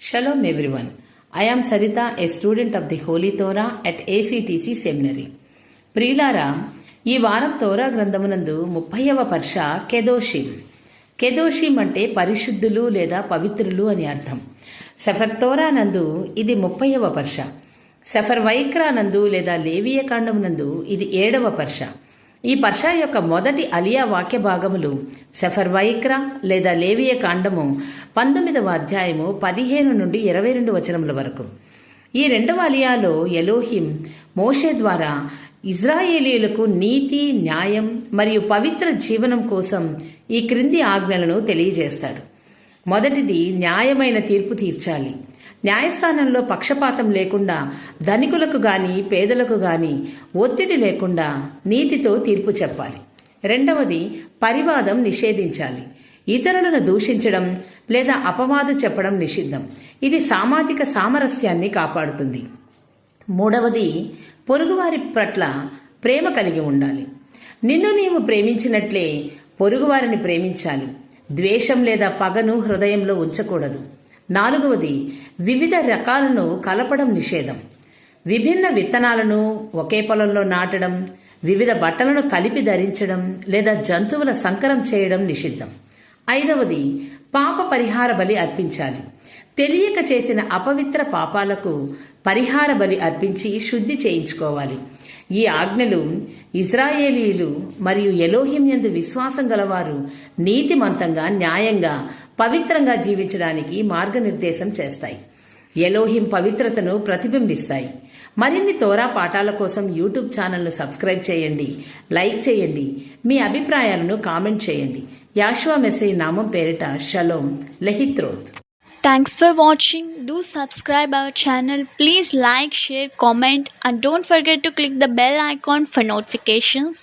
Shalom everyone. I am Sarita, a student of the Holy Torah at ACTC Seminary. ప్రియులారా ఈ వారం తోరా గ్రంథమునందు ముప్పైవ పర్ష కెదోషిం కెదోషిం అంటే పరిశుద్ధులు లేదా పవిత్రులు అని అర్థం సఫర్ తోరా నందు ఇది ముప్పైవ పర్ష సఫర్ వైక్రా నందు లేదా లేవియ కాండమునందు ఇది ఏడవ పర్ష ఈ పర్ష యొక్క మొదటి అలియా వాక్య భాగములు సఫర్ వైక్రా లేదా లేవియ కాండము పంతొమ్మిదవ అధ్యాయము పదిహేను నుండి ఇరవై రెండు వచనముల వరకు. ఈ రెండవ అలియాలో ఎలోహిం మోషే ద్వారా ఇజ్రాయేలీయులకు నీతి న్యాయం మరియు పవిత్ర జీవనం కోసం ఈ క్రింది ఆజ్ఞలను తెలియజేస్తాడు. మొదటిది న్యాయమైన తీర్పు తీర్చాలి. న్యాయస్థానంలో పక్షపాతం లేకుండా ధనికులకు గాని పేదలకు గాని ఒత్తిడి లేకుండా నీతితో తీర్పు చెప్పాలి. రెండవది పరివాదం నిషేధించాలి. ఇతరులను దూషించడం లేదా అపవాదు చెప్పడం నిషిద్ధం. ఇది సామాజిక సామరస్యాన్ని కాపాడుతుంది. మూడవది పొరుగువారి పట్ల ప్రేమ కలిగి ఉండాలి. నిన్ను నీవు ప్రేమించినట్లే పొరుగువారిని ప్రేమించాలి. ద్వేషం లేదా పగను హృదయంలో ఉంచకూడదు. నాలుగవది వివిధ రకాలను కలపడం నిషేధం. విభిన్న విత్తనాలను ఒకే పొలంలో నాటడం వివిధ బట్టలను కలిపి ధరించడం లేదా జంతువుల సంకరం చేయడం నిషిద్ధం. ఐదవది పాప పరిహార బలి అర్పించాలి. తెలియక చేసిన అపవిత్ర పాపాలకు పరిహార బలి అర్పించి శుద్ధి చేయించుకోవాలి. ఈ ఆజ్ఞలు ఇజ్రాయేలీలు మరియు ఎలోహిం యందు విశ్వాసం గలవారు నీతిమంతంగా న్యాయంగా పవిత్రంగా జీవించడానికి మార్గనిర్దేశం చేస్తాయి ఎలోహిం పవిత్రతను ప్రతిబింబిస్తాయి మరిన్ని తోరా పాఠాల కోసం యూట్యూబ్ ఛానల్ను సబ్స్క్రైబ్ చేయండి లైక్ చేయండి మీ అభిప్రాయాలను కామెంట్ చేయండి యాశ్వా మెస్సీ నామం పేరిట షలోం లెహిత్రోత్ thanks for watching do subscribe our channel please like share comment and don't forget to click the bell icon for notifications